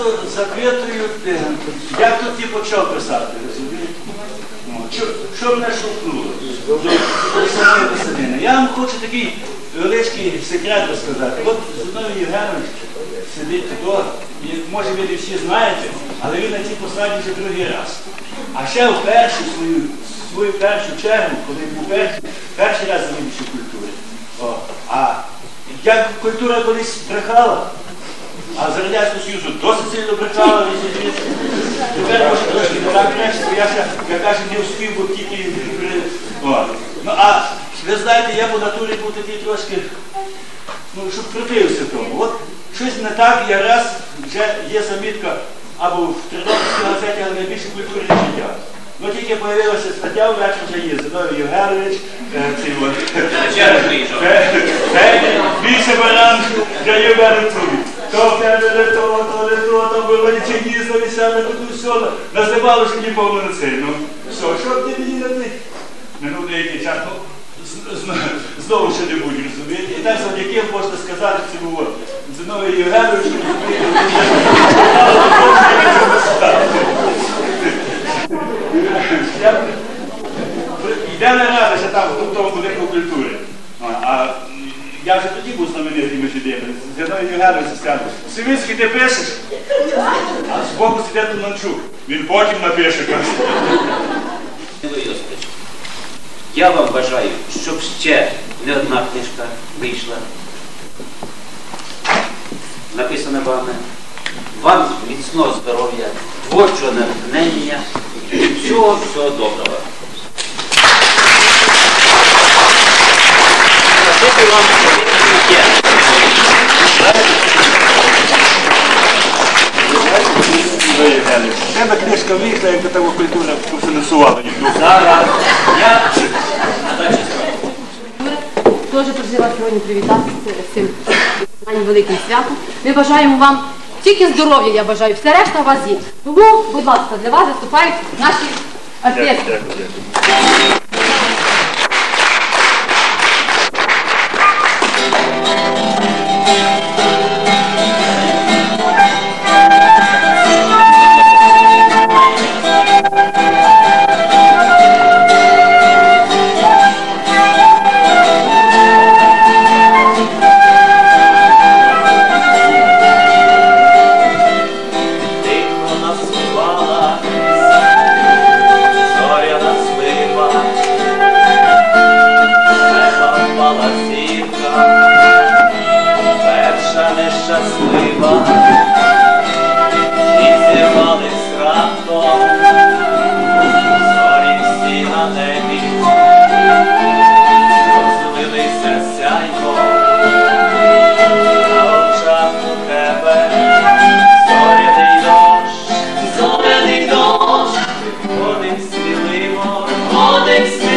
часто запитують, е, як тут і почав писати, розумієте? Ну, Що, що мене шукнуло? Я вам хочу такий величкий секрет розказати. От Зиновій Євгенович сидить тут, може ви не всі знаєте, але він на цій посаді вже другий раз. А ще в першу свою, свою першу чергу, коли був перший, перший раз завідувачі культури. О, а як культура колись брехала, а за Радянського Союзу досить сильно брехала, розумієте. Тепер може трошки не так краще, бо я ще, я кажу, не успів, бо тільки при... О. Ну а ви знаєте, я по натурі був такий трошки, ну, щоб крутився тому. От щось не так, я раз вже є замітка або в Тернопільській газеті, але найбільше культури життя. Ну тільки появилася стаття, ввечері вже є Зиновій Євгенович, е, цей от. Вечерю приїжджав. Більше баран, я її гарантую. То в тебе не то, то не то, було нічого дійсно висяли, тут все. Називали, що не повно на це. Ну, все, що ти мені на них? Минув деякий час, ну, знову ще не будь, розумієте? І так завдяки можна сказати цьому от. Зиновій Євгеновичу, Йде не рада, що там в тому будинку культури. А, а я вже тоді був знаменитий між ідеями. З одної Євгенович скажу, Сивицький ти пишеш, а збоку сидить Туманчук. Він потім напише. каже. Я вам бажаю, щоб ще не одна книжка вийшла, написана вами. Вам міцного здоров'я, творчого натхнення і всього всього доброго. Спасибі вам тебе книжка вийшла, як до того культура профінансувала їх. Зараз я Теж прийшла сьогодні привітати з цим великим святом. Ми бажаємо вам тільки здоров'я, я бажаю, все решта у вас є. Тому, будь ласка, для вас виступають наші Дякую, артисти. Перша нещаслива, і зірвались раптом, зорі всі на небі, розлилися сяйвом, на очах у тебе. Зоряний дощ, зоряний дощ, ходить сміливо, ходить сміливо,